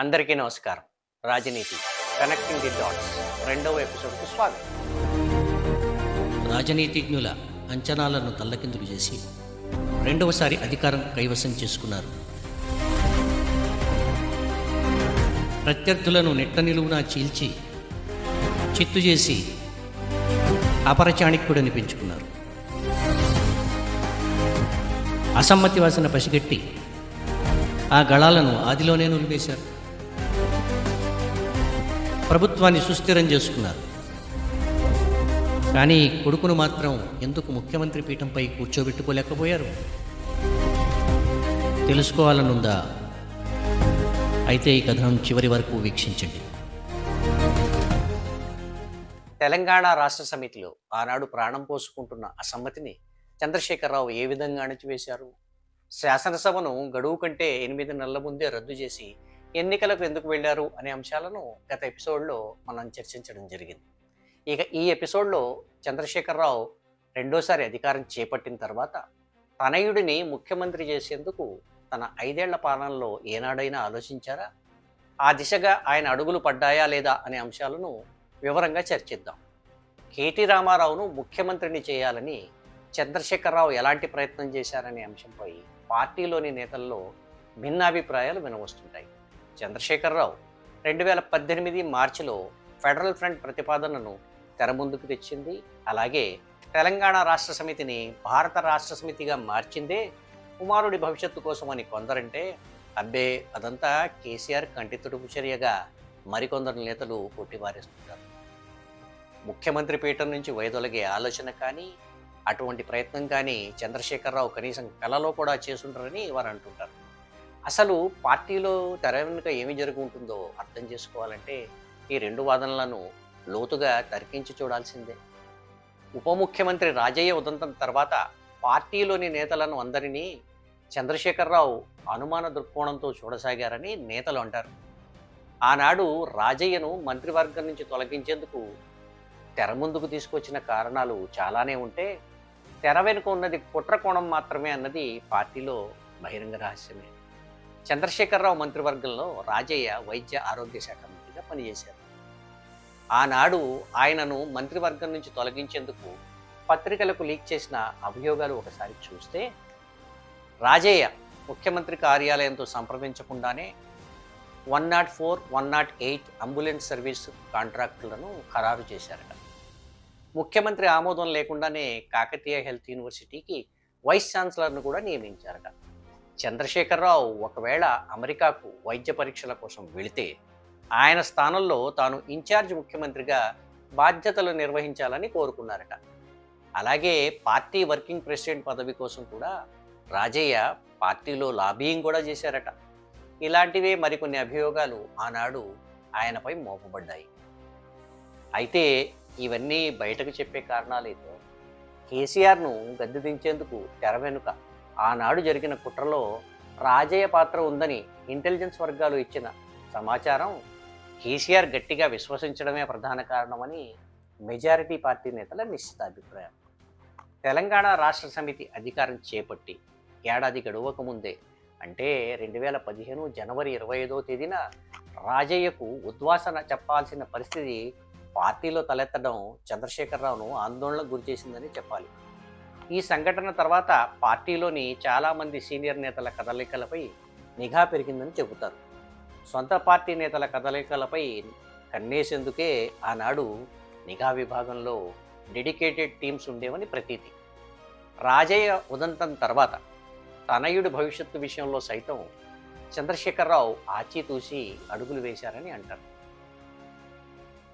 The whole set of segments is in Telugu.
అందరికీ నమస్కారం. రాజనీతి కనెక్టింగ్ ది డాట్స్ రెండవ ఎపిసోడ్కు స్వాగతం. రాజనీతిజ్ఞుల అంచనాలను తల్లకిందులు చేసి రెండవసారి అధికారం కైవసం చేసుకున్నారు. ప్రత్యర్థులను నెట్ట నిలువునా చీల్చి చిత్తు చేసి అపరచాణిక్యుడని పెంచుకున్నారు. అసమ్మతి వాసన పసిగట్టి ఆ గళాలను ఆదిలోనే నులివేశారు. ప్రభుత్వాన్ని సుస్థిరం చేసుకున్నారు. కానీ కొడుకును మాత్రం ఎందుకు ముఖ్యమంత్రి పీఠంపై కూర్చోబెట్టుకోలేకపోయారు? తెలుసుకోవాలనుందా? అయితే ఈ కథనం చివరి వరకు వీక్షించండి. తెలంగాణ రాష్ట్ర సమితిలో ఆనాడు ప్రాణం పోసుకుంటున్న అసమ్మతిని చంద్రశేఖరరావు ఏ విధంగా అణచివేశారు? శాసనసభను గడువు కంటే ఎనిమిది నెలల ముందే రద్దు చేసి ఎన్నికలకు ఎందుకు వెళ్ళారు అనే అంశాలను గత ఎపిసోడ్లో మనం చర్చించడం జరిగింది. ఇక ఈ ఎపిసోడ్లో చంద్రశేఖరరావు రెండోసారి అధికారం చేపట్టిన తర్వాత తనయుడిని ముఖ్యమంత్రి చేసేందుకు తన ఐదేళ్ళ పాలనలో ఏనాడైనా ఆలోచించారా? ఆ దిశగా ఆయన అడుగులు పడ్డాయా లేదా అనే అంశాలను వివరంగా చర్చిద్దాం. కేటీ రామారావును ముఖ్యమంత్రిని చేయాలని చంద్రశేఖరరావు ఎలాంటి ప్రయత్నం చేశారనే అంశంపై పార్టీలోని నేతల్లో భిన్నాభిప్రాయాలు వినవస్తుంటాయి చంద్రశేఖరరావు రెండు వేల పద్దెనిమిది మార్చిలో ఫెడరల్ ఫ్రంట్ ప్రతిపాదనను తెర ముందుకు తెచ్చింది. అలాగే తెలంగాణ రాష్ట్ర సమితిని భారత రాష్ట్ర సమితిగా మార్చిందే కుమారుడి భవిష్యత్తు కోసం అని కొందరంటే అబ్బే అదంతా కేసీఆర్ కంటి తుడుపు చర్యగా మరికొందరు నేతలు కొట్టివారేస్తుంటారు. ముఖ్యమంత్రి పీఠం నుంచి వైదొలగే ఆలోచన కానీ అటువంటి ప్రయత్నం కానీ చంద్రశేఖరరావు కనీసం కలలో కూడా చేసుంటారని వారు అంటుంటారు అసలు పార్టీలో తెర వెనుక ఏమి జరుగుతుందో అర్థం చేసుకోవాలంటే ఈ రెండు వాదనలను లోతుగా తర్కించి చూడాల్సిందే. ఉప ముఖ్యమంత్రి రాజయ్య ఉదంతం తర్వాత పార్టీలోని నేతలను అందరినీ చంద్రశేఖరరావు అనుమాన దృక్కోణంతో చూడసాగారని నేతలు అంటారు. ఆనాడు రాజయ్యను మంత్రివర్గం నుంచి తొలగించేందుకు తెర ముందుకు తీసుకొచ్చిన కారణాలు చాలానే ఉంటే తెర వెనుక ఉన్నది కుట్ర కోణం మాత్రమే అన్నది పార్టీలో బహిరంగ రహస్యమే. చంద్రశేఖరరావు మంత్రివర్గంలో రాజయ్య వైద్య ఆరోగ్య శాఖ మంత్రిగా పనిచేశారు. ఆనాడు ఆయనను మంత్రివర్గం నుంచి తొలగించేందుకు పత్రికలకు లీక్ చేసిన అభియోగాలు ఒకసారి చూస్తే రాజయ్య ముఖ్యమంత్రి కార్యాలయంతో సంప్రదించకుండానే one not four one not eight ambulance service కాంట్రాక్టులను ఖరారు చేశారట. ముఖ్యమంత్రి ఆమోదం లేకుండానే కాకతీయ హెల్త్ యూనివర్సిటీకి వైస్ ఛాన్సలర్ను కూడా నియమించారట. చంద్రశేఖరరావు ఒకవేళ అమెరికాకు వైద్య పరీక్షల కోసం వెళితే ఆయన స్థానంలో తాను ఇన్ఛార్జ్ ముఖ్యమంత్రిగా బాధ్యతలు నిర్వహించాలని కోరుకున్నారట. అలాగే పార్టీ వర్కింగ్ ప్రెసిడెంట్ పదవి కోసం కూడా రాజయ్య పార్టీలో లాబీయింగ్ కూడా చేశారట. ఇలాంటివే మరికొన్ని అభియోగాలు ఆనాడు ఆయనపై మోపబడ్డాయి. అయితే ఇవన్నీ బయటకు చెప్పే కారణాలైతే కేసీఆర్ను గద్దె దించేందుకు తెర వెనుక ఆనాడు జరిగిన కుట్రలో రాజయ్య పాత్ర ఉందని ఇంటెలిజెన్స్ వర్గాలు ఇచ్చిన సమాచారం కేసీఆర్ గట్టిగా విశ్వసించడమే ప్రధాన కారణమని మెజారిటీ పార్టీ నేతల నిశ్చిత అభిప్రాయం తెలంగాణ రాష్ట్ర సమితి అధికారం చేపట్టి ఏడాది గడువక ముందే అంటే రెండు వేల పదిహేను జనవరి ఇరవై ఐదో తేదీన రాజయ్యకు ఉద్వాసన చెప్పాల్సిన పరిస్థితి పార్టీలో తలెత్తడం చంద్రశేఖరరావును ఆందోళనకు గురిచేసిందని చెప్పాలి. ఈ సంఘటన తర్వాత పార్టీలోని చాలామంది సీనియర్ నేతల కదలికలపై నిఘా పెరిగిందని చెబుతారు. సొంత పార్టీ నేతల కదలికలపై కన్నేసేందుకే ఆనాడు నిఘా విభాగంలో డెడికేటెడ్ టీమ్స్ ఉండేవని ప్రతీతి. రాజయ్య ఉదంతం తర్వాత తనయుడి భవిష్యత్తు విషయంలో సైతం చంద్రశేఖరరావు ఆచితూసి అడుగులు వేశారని అంటారు.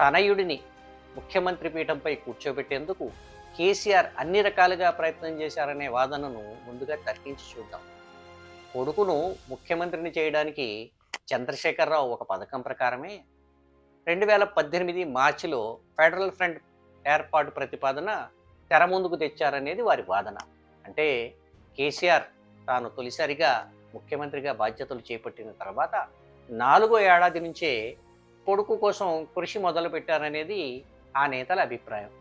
తనయుడిని ముఖ్యమంత్రి పీఠంపై కూర్చోబెట్టేందుకు కేసీఆర్ అన్ని రకాలుగా ప్రయత్నం చేశారనే వాదనను ముందుగా తర్కించి చూద్దాం. కొడుకును ముఖ్యమంత్రిని చేయడానికి చంద్రశేఖరరావు ఒక పథకం ప్రకారమే రెండు వేల పద్దెనిమిది మార్చిలో ఫెడరల్ ఫ్రంట్ ఏర్పాటు ప్రతిపాదన తెర ముందుకు తెచ్చారనేది వారి వాదన. అంటే కేసీఆర్ తాను తొలిసారిగా ముఖ్యమంత్రిగా బాధ్యతలు చేపట్టిన తర్వాత నాలుగో ఏడాది నుంచే కొడుకు కోసం కృషి మొదలుపెట్టారనేది ఆ నేతల అభిప్రాయం.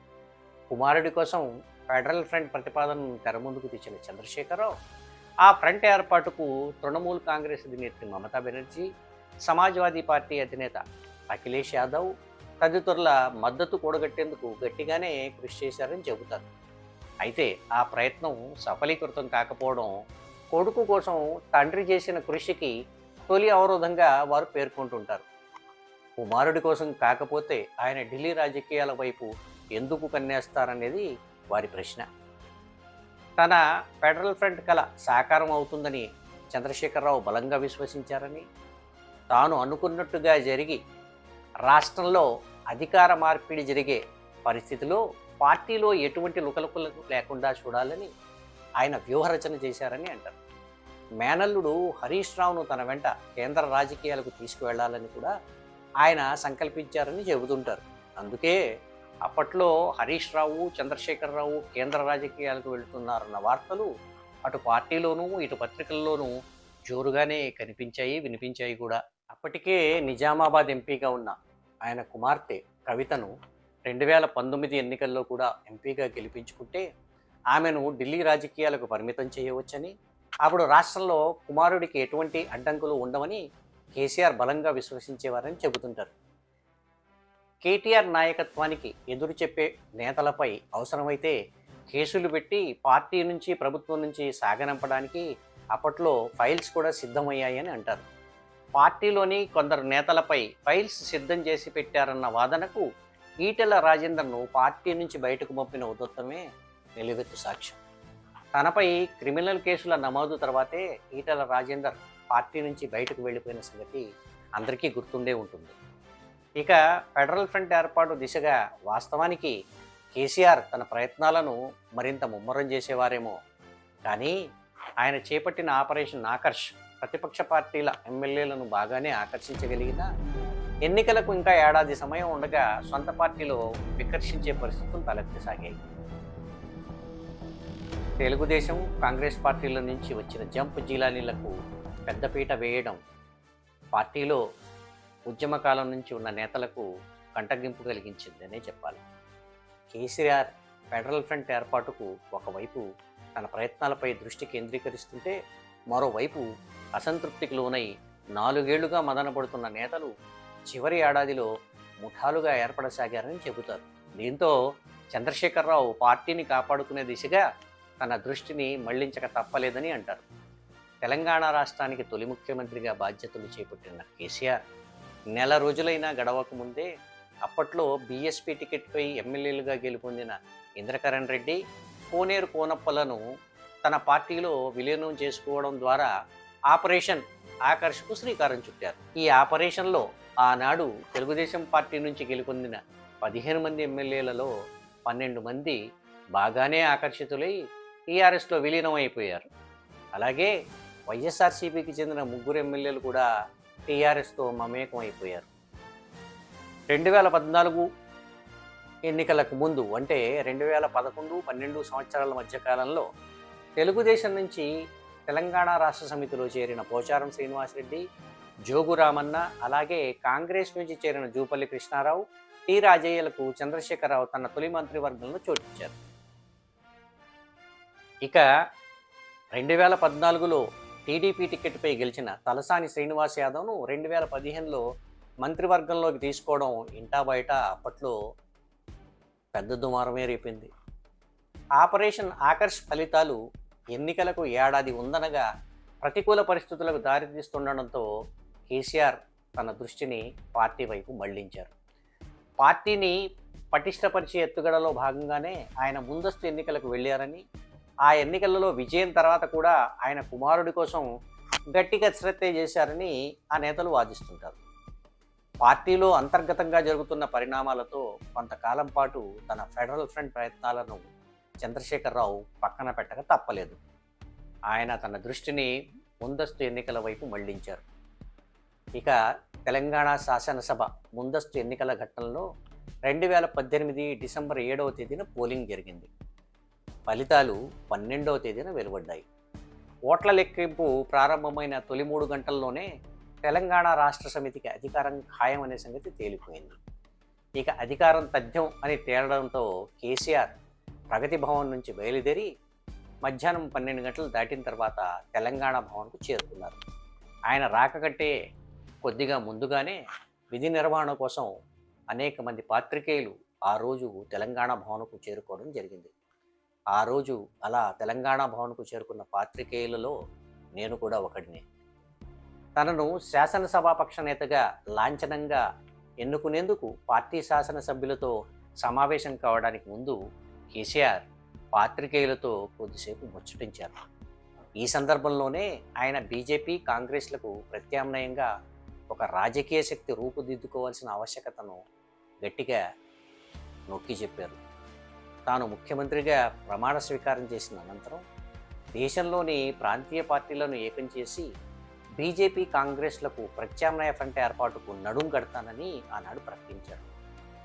కుమారుడి కోసం ఫెడరల్ ఫ్రంట్ ప్రతిపాదనను తెర ముందుకు తెచ్చిన చంద్రశేఖరరావు. ఆ ఫ్రంట్ ఏర్పాటుకు తృణమూల్ కాంగ్రెస్ అధినేత్రి మమతా బెనర్జీ సమాజ్వాదీ పార్టీ అధినేత అఖిలేష్ యాదవ్ తదితరుల మద్దతు కూడగట్టేందుకు గట్టిగానే కృషి చేశారని చెబుతారు. అయితే ఆ ప్రయత్నం సఫలీకృతం కాకపోవడం కొడుకు కోసం తండ్రి చేసిన కృషికి తొలి అవరోధంగా వారు పేర్కొంటుంటారు. కుమారుడి కోసం కాకపోతే ఆయన ఢిల్లీ రాజకీయాల వైపు ఎందుకు కన్నేస్తారనేది వారి ప్రశ్న. తన ఫెడరల్ ఫ్రంట్ కల సాకారం అవుతుందని చంద్రశేఖరరావు బలంగా విశ్వసించారని తాను అనుకున్నట్టుగా జరిగి రాష్ట్రంలో అధికార మార్పిడి జరిగే పరిస్థితిలో పార్టీలో ఎటువంటి లుకలుకలు లేకుండా చూడాలని ఆయన వ్యూహరచన చేశారని అంటారు. మేనల్లుడు హరీష్ రావును తన వెంట కేంద్ర రాజకీయాలకు తీసుకువెళ్ళాలని కూడా ఆయన సంకల్పించారని చెబుతుంటారు. అందుకే అప్పట్లో హరీష్ రావు చంద్రశేఖరరావు కేంద్ర రాజకీయాలకు వెళుతున్నారన్న వార్తలు అటు పార్టీలోనూ ఇటు పత్రికల్లోనూ జోరుగానే కనిపించాయి వినిపించాయి కూడా. అప్పటికే నిజామాబాద్ ఎంపీగా ఉన్న ఆయన కుమార్తె కవితను రెండు వేల పంతొమ్మిది ఎన్నికల్లో కూడా ఎంపీగా గెలిపించుకుంటే ఆమెను ఢిల్లీ రాజకీయాలకు పరిమితం చేయవచ్చని అప్పుడు రాష్ట్రంలో కుమారుడికి ఎటువంటి అడ్డంకులు ఉండవని కేసీఆర్ బలంగా విశ్వసించేవారని చెబుతుంటారు. కేటీఆర్ నాయకత్వానికి ఎదురు చెప్పే నేతలపై అవసరమైతే కేసులు పెట్టి పార్టీ నుంచి ప్రభుత్వం నుంచి సాగనంపడానికి అప్పట్లో ఫైల్స్ కూడా సిద్ధమయ్యాయని అంటారు. పార్టీలోని కొందరు నేతలపై ఫైల్స్ సిద్ధం చేసి పెట్టారన్న వాదనకు ఈటెల రాజేందర్ను పార్టీ నుంచి బయటకు పంపిన ఉదత్తమే నిలువెత్తు సాక్ష్యం. తనపై క్రిమినల్ కేసుల నమోదు తర్వాతే ఈటెల రాజేందర్ పార్టీ నుంచి బయటకు వెళ్ళిపోయిన సంగతి అందరికీ గుర్తుండే ఉంటుంది. ఇక ఫెడరల్ ఫ్రంట్ ఏర్పాటు దిశగా వాస్తవానికి కేసీఆర్ తన ప్రయత్నాలను మరింత ముమ్మరం చేసేవారేమో. కానీ ఆయన చేపట్టిన ఆపరేషన్ ఆకర్ష్ ప్రతిపక్ష పార్టీల ఎమ్మెల్యేలను బాగానే ఆకర్షించగలిగిన ఎన్నికలకు ఇంకా ఏడాది సమయం ఉండగా సొంత పార్టీలో వికర్షించే పరిస్థితులు తలెత్తసాగాయి. తెలుగుదేశం కాంగ్రెస్ పార్టీల నుంచి వచ్చిన జంప్ జీలానీలకు పెద్దపీట వేయడం పార్టీలో ఉద్యమకాలం నుంచి ఉన్న నేతలకు కంటగింపు కలిగించిందనే చెప్పాలి. కేసీఆర్ ఫెడరల్ ఫ్రంట్ ఏర్పాటుకు ఒకవైపు తన ప్రయత్నాలపై దృష్టి కేంద్రీకరిస్తుంటే మరోవైపు అసంతృప్తికి లోనై నాలుగేళ్ళుగా మదనపడుతున్న నేతలు చివరి ఏడాదిలో ముఠాలుగా ఏర్పడసాగారని చెబుతారు. దీంతో చంద్రశేఖరరావు పార్టీని కాపాడుకునే దిశగా తన దృష్టిని మళ్ళించక తప్పలేదని అంటారు. తెలంగాణ రాష్ట్రానికి తొలి ముఖ్యమంత్రిగా బాధ్యతలు చేపట్టిన కేసీఆర్ నెల రోజులైనా గడవక ముందే అప్పట్లో బీఎస్పీ టికెట్పై ఎమ్మెల్యేలుగా గెలుపొందిన ఇంద్రకరణ్ రెడ్డి కోనేరు కోనప్పలను తన పార్టీలో విలీనం చేసుకోవడం ద్వారా ఆపరేషన్ ఆకర్షకు శ్రీకారం చుట్టారు. ఈ ఆపరేషన్లో ఆనాడు తెలుగుదేశం పార్టీ నుంచి గెలుపొందిన పదిహేను మంది ఎమ్మెల్యేలలో పన్నెండు మంది బాగానే ఆకర్షితులై టీఆర్ఎస్లో విలీనం అయిపోయారు అలాగే వైఎస్ఆర్సీపీకి చెందిన ముగ్గురు ఎమ్మెల్యేలు కూడా టీఆర్ఎస్తో మమేకం అయిపోయారు రెండు వేల పద్నాలుగు ఎన్నికలకు ముందు అంటే రెండు వేల పదకొండు పన్నెండు సంవత్సరాల మధ్య కాలంలో తెలుగుదేశం నుంచి తెలంగాణ రాష్ట్ర సమితిలో చేరిన పోచారం శ్రీనివాసరెడ్డి జోగు రామన్న అలాగే కాంగ్రెస్ నుంచి చేరిన జూపల్లి కృష్ణారావు టి రాజయ్యలకు చంద్రశేఖరరావు తన తొలి మంత్రివర్గంలో చోటిచ్చారు. ఇక రెండు వేల పద్నాలుగులో టీడీపీ టికెట్పై గెలిచిన తలసాని శ్రీనివాస్ యాదవ్ను రెండు వేల పదిహేనులో మంత్రివర్గంలోకి తీసుకోవడం ఇంటా బయట అప్పట్లో పెద్ద దుమారమే రేపింది. ఆపరేషన్ ఆకర్ష్ ఫలితాలు ఎన్నికలకు ఏడాది ఉందనగా ప్రతికూల పరిస్థితులకు దారితీస్తుండడంతో కేసీఆర్ తన దృష్టిని పార్టీ వైపు మళ్ళించారు. పార్టీని పటిష్టపరిచే ఎత్తుగడలో భాగంగానే ఆయన ముందస్తు ఎన్నికలకు వెళ్ళారని ఆ ఎన్నికలలో విజయం తర్వాత కూడా ఆయన కుమారుడి కోసం గట్టిగా శ్రద్ధ చేశారని ఆ నేతలు వాదిస్తుంటారు. పార్టీలో అంతర్గతంగా జరుగుతున్న పరిణామాలతో కొంతకాలం పాటు తన ఫెడరల్ ఫ్రంట్ ప్రయత్నాలను చంద్రశేఖరరావు పక్కన పెట్టక తప్పలేదు. ఆయన తన దృష్టిని ముందస్తు ఎన్నికల వైపు మళ్ళించారు. ఇక తెలంగాణ శాసనసభ ముందస్తు ఎన్నికల ఘట్టంలో రెండు వేల పద్దెనిమిది డిసెంబర్ ఏడవ తేదీన పోలింగ్ జరిగింది. ఫలితాలు పన్నెండవ తేదీన వెలువడ్డాయి. ఓట్ల లెక్కింపు ప్రారంభమైన తొలి మూడు గంటల్లోనే తెలంగాణ రాష్ట్ర సమితికి అధికారం ఖాయం అనే సంగతి తేలిపోయింది. ఇక అధికారం తథ్యం అని తేలడంతో కేసీఆర్ ప్రగతి భవన్ నుంచి బయలుదేరి మధ్యాహ్నం పన్నెండు గంటలు దాటిన తర్వాత తెలంగాణ భవన్కు చేరుకున్నారు. ఆయన రాక కంటే కొద్దిగా ముందుగానే విధి నిర్వహణ కోసం అనేక మంది పాత్రికేయులు ఆ రోజు తెలంగాణ భవన్కు చేరుకోవడం జరిగింది. ఆ రోజు అలా తెలంగాణ భవన్కు చేరుకున్న పాత్రికేయులలో నేను కూడా ఒకడిని. తనను శాసనసభాపక్ష నేతగా లాంఛనంగా ఎన్నుకునేందుకు పార్టీ శాసనసభ్యులతో సమావేశం కావడానికి ముందు కేసీఆర్ పాత్రికేయులతో కొద్దిసేపు ముచ్చటించారు. ఈ సందర్భంలోనే ఆయన బీజేపీ కాంగ్రెస్లకు ప్రత్యామ్నాయంగా ఒక రాజకీయ శక్తి రూపుదిద్దుకోవాల్సిన ఆవశ్యకతను గట్టిగా నొక్కి చెప్పారు. తాను ముఖ్యమంత్రిగా ప్రమాణ స్వీకారం చేసిన అనంతరం దేశంలోని ప్రాంతీయ పార్టీలను ఏకం చేసి బీజేపీ కాంగ్రెస్లకు ప్రత్యామ్నాయ ఫ్రంట్ ఏర్పాటుకు నడుం కడతానని ఆనాడు ప్రకటించారు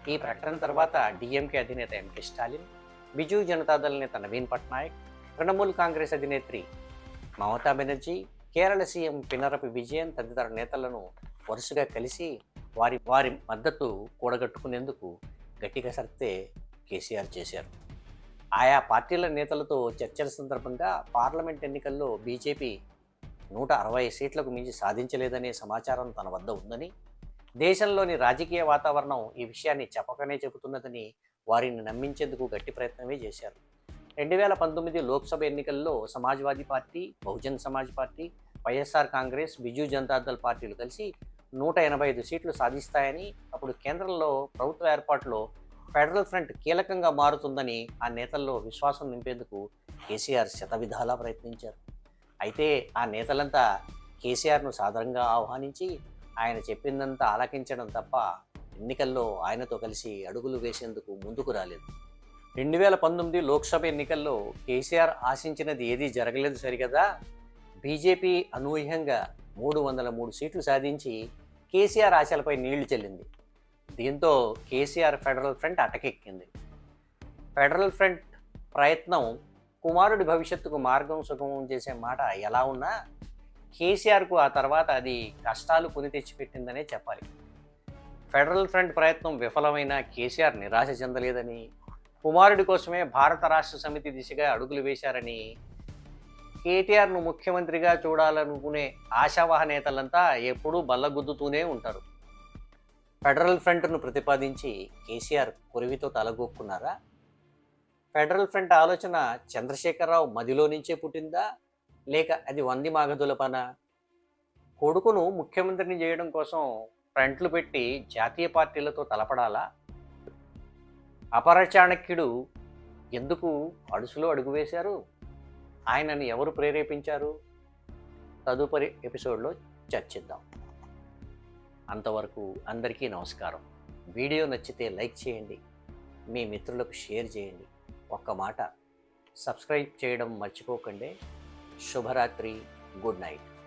ఈ ప్రకటన తర్వాత డిఎంకే అధినేత ఎంకే స్టాలిన్ బిజు జనతాదళ నేత నవీన్ పట్నాయక్ తృణమూల్ కాంగ్రెస్ అధినేత్రి మమతా బెనర్జీ కేరళ సీఎం పినరపి విజయన్ తదితర నేతలను వరుసగా కలిసి వారి వారి మద్దతు కూడగట్టుకునేందుకు గట్టిగా సరితే కేసీఆర్ చేశారు. ఆయా పార్టీల నేతలతో చర్చల సందర్భంగా పార్లమెంట్ ఎన్నికల్లో బీజేపీ నూట అరవై సీట్లకు మించి సాధించలేదనే సమాచారం తన వద్ద ఉందని దేశంలోని రాజకీయ వాతావరణం ఈ విషయాన్ని చెప్పకనే చెబుతున్నదని వారిని నమ్మించేందుకు గట్టి ప్రయత్నమే చేశారు. రెండు వేల పంతొమ్మిది లోక్సభ ఎన్నికల్లో Samajwadi party Bahujan Samaj party YSR Congress Biju Janata Dal పార్టీలు కలిసి నూట ఎనభై ఐదు సీట్లు సాధిస్తాయని అప్పుడు కేంద్రంలో ప్రభుత్వ ఏర్పాటులో ఫెడరల్ ఫ్రంట్ కీలకంగా మారుతుందని ఆ నేతల్లో విశ్వాసం నింపేందుకు కేసీఆర్ శతవిధాలా ప్రయత్నించారు. అయితే ఆ నేతలంతా కేసీఆర్ను సాధారణంగా ఆహ్వానించి ఆయన చెప్పిందంతా ఆలకించడం తప్ప ఎన్నికల్లో ఆయనతో కలిసి అడుగులు వేసేందుకు ముందుకు రాలేదు. రెండు వేల పంతొమ్మిది లోక్సభ ఎన్నికల్లో కేసీఆర్ ఆశించినది ఏదీ జరగలేదు సరికదా బీజేపీ అనూహ్యంగా మూడు వందల మూడు సీట్లు సాధించి కేసీఆర్ ఆశలపై నీళ్ళు చెల్లింది. దీంతో కేసీఆర్ ఫెడరల్ ఫ్రంట్ అటకెక్కింది. ఫెడరల్ ఫ్రంట్ ప్రయత్నం కుమారుడి భవిష్యత్తుకు మార్గం సుగమం చేసే మాట ఎలా ఉన్నా కేసీఆర్కు ఆ తర్వాత అది కష్టాలు కొని తెచ్చిపెట్టిందనే చెప్పాలి. ఫెడరల్ ఫ్రంట్ ప్రయత్నం విఫలమైన కేసీఆర్ నిరాశ చెందలేదని కుమారుడి కోసమే భారత రాష్ట్ర సమితి దిశగా అడుగులు వేశారని కేటీఆర్ను ముఖ్యమంత్రిగా చూడాలనుకునే ఆశావాహ నేతలంతా ఎప్పుడూ బల్లగుద్దుతూనే ఉంటారు. ఫెడరల్ ఫ్రంట్ను ప్రతిపాదించి కేసీఆర్ కొరివితో తలగొక్కున్నారా? ఫెడరల్ ఫ్రంట్ ఆలోచన చంద్రశేఖరరావు మదిలో నుంచే పుట్టిందా? లేక అది వంది మాగదుల పన? కొడుకును ముఖ్యమంత్రిని చేయడం కోసం ఫ్రంట్లు పెట్టి జాతీయ పార్టీలతో తలపడాలా? అపర చాణక్యుడు ఎందుకు అడుసులో అడుగు వేశారు? ఆయనని ఎవరు ప్రేరేపించారు? తదుపరి ఎపిసోడ్లో చర్చిద్దాం. అంతవరకు అందరికీ నమస్కారం. వీడియో నచ్చితే లైక్ చేయండి. మీ మిత్రులకు షేర్ చేయండి. ఒక్క మాట సబ్స్క్రైబ్ చేయడం మర్చిపోకండి. శుభరాత్రి గుడ్ నైట్.